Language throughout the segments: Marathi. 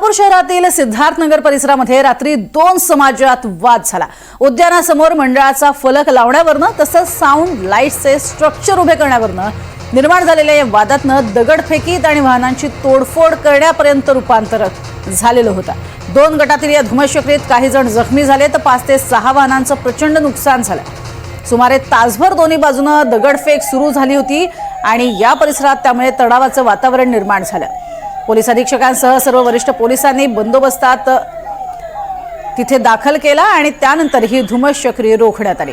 कोल्हापूर शहरातील सिद्धार्थनगर परिसरामध्ये रात्री दोन समाजात वाद झाला. उद्यानासमोर मंडळाचा फलक लावण्यावरनं तसंच साऊंड लाईटचे स्ट्रक्चर उभे करण्यावरनं निर्माण झालेल्या या वादातनं दगडफेकीत आणि वाहनांची तोडफोड करण्यापर्यंत रूपांतर झालेलं होतं. दोन गटातील या धुमशक्रीत काही जण जखमी झाले तर पाच ते सहा वाहनांचं प्रचंड नुकसान झालं. सुमारे तासभर दोन्ही बाजूनं दगडफेक सुरू झाली होती आणि या परिसरात त्यामुळे तणावाचं वातावरण निर्माण झालं. पोलीस अधीक्षकांसह सर्व वरिष्ठ पोलिसांनी बंदोबस्तात तिथे दाखल केला आणि त्यानंतर ही धुमश्चक्री रोखण्यात आली.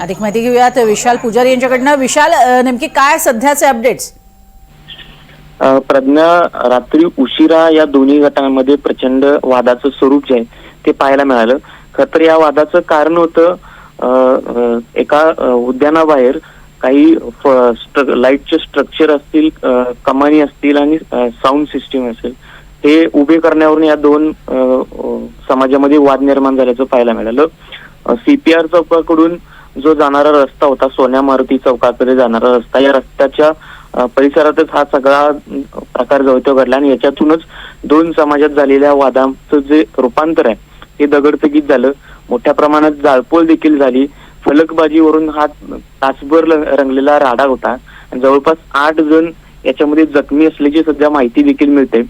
अधिक माहिती घेऊयात. विशाल पुजारी यांच्याकडनं. विशाल नेमकी काय सध्याचे अपडेट्स प्रज्ञा रात्री उशिरा या दोन्ही गटांमध्ये प्रचंड वादाचं स्वरूप जे आहे ते पाहायला मिळालं. खर तर या वादाचं कारण होतं एका उद्यानाबाहेर काही स्ट्र- लाईटचे स्ट्रक्चर असतील कमानी असतील आणि साऊंड सिस्टीम असेल हे उभे करण्यावरून या दोन समाजामध्ये वाद निर्माण झाल्याचं पाहायला मिळालं. सीपीआर चौकाकडून जो जाणारा रस्ता होता सोन्या मारुती चौकाकडे जाणारा रस्ता या रस्त्याच्या परिसरातच हा सगळा प्रकार जवळ घडला आणि याच्यातूनच दोन समाजात झालेल्या वादाचं जे रूपांतर आहे हे दगडफेकीत झालं. मोठ्या प्रमाणात जाळपोळ देखील झाली. फलकबाजीवरून हा तासभर रंगलेला राडा होता. जवळपास आठ जण याच्यामध्ये जखमी असल्याची सध्या माहिती देखील मिळते.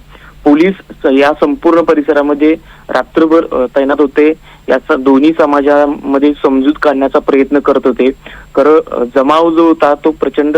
पोलीस या संपूर्ण परिसरामध्ये रात्रभर तैनात होते. याचा दोन्ही समाजामध्ये समजूत काढण्याचा प्रयत्न करत होते. खरं जमाव जो होता तो प्रचंड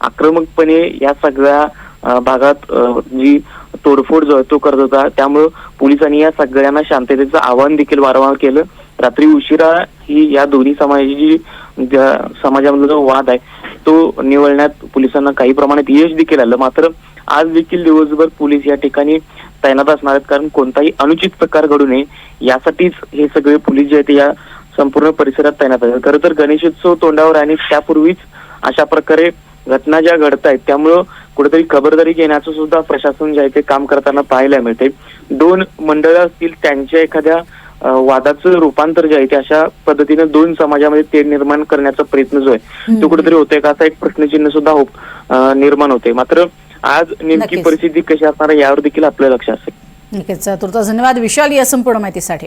आक्रमकपणे या सगळ्या भागात जी तोडफोड जो आहे तो करत होता. त्यामुळं पोलिसांनी या सगळ्यांना शांततेचं आवाहन देखील वारंवार केलं. रात्री उशिरा ही या दोन्ही समाजाची ज्या- समाजामधला जो वाद आहे तो निवडण्यात पोलिसांना काही प्रमाणात यश देखील आलं. मात्र आज देखील दिवसभर पोलीस या ठिकाणी तैनात असणार आहेत. कारण कोणताही अनुचित प्रकार घडू नये यासाठीच हे सगळे पोलीस जे आहेत ते या संपूर्ण परिसरात तैनात आहेत. खरं तर गणेशोत्सव तोंडावर आणि त्यापूर्वीच अशा प्रकारे घटना ज्या घडत आहेत त्यामुळं कुठेतरी खबरदारी घेण्याचं सुद्धा प्रशासन जे आहे ते काम करताना पाहायला मिळते दोन मंडळं असतील त्यांच्या एखाद्या वादाचं रूपांतर जे आहे ते अशा पद्धतीने दोन समाजामध्ये तेढ निर्माण करण्याचा प्रयत्न जो आहे तो कुठेतरी होतोय का असा एक प्रश्नचिन्ह सुद्धा अ, निर्माण होते मात्र आज नेमकी. परिस्थिती कशी असणार यावर देखील आपलं लक्ष असेल. नक्कीच. तुर्तास धन्यवाद. विशाल या संपूर्ण माहितीसाठी.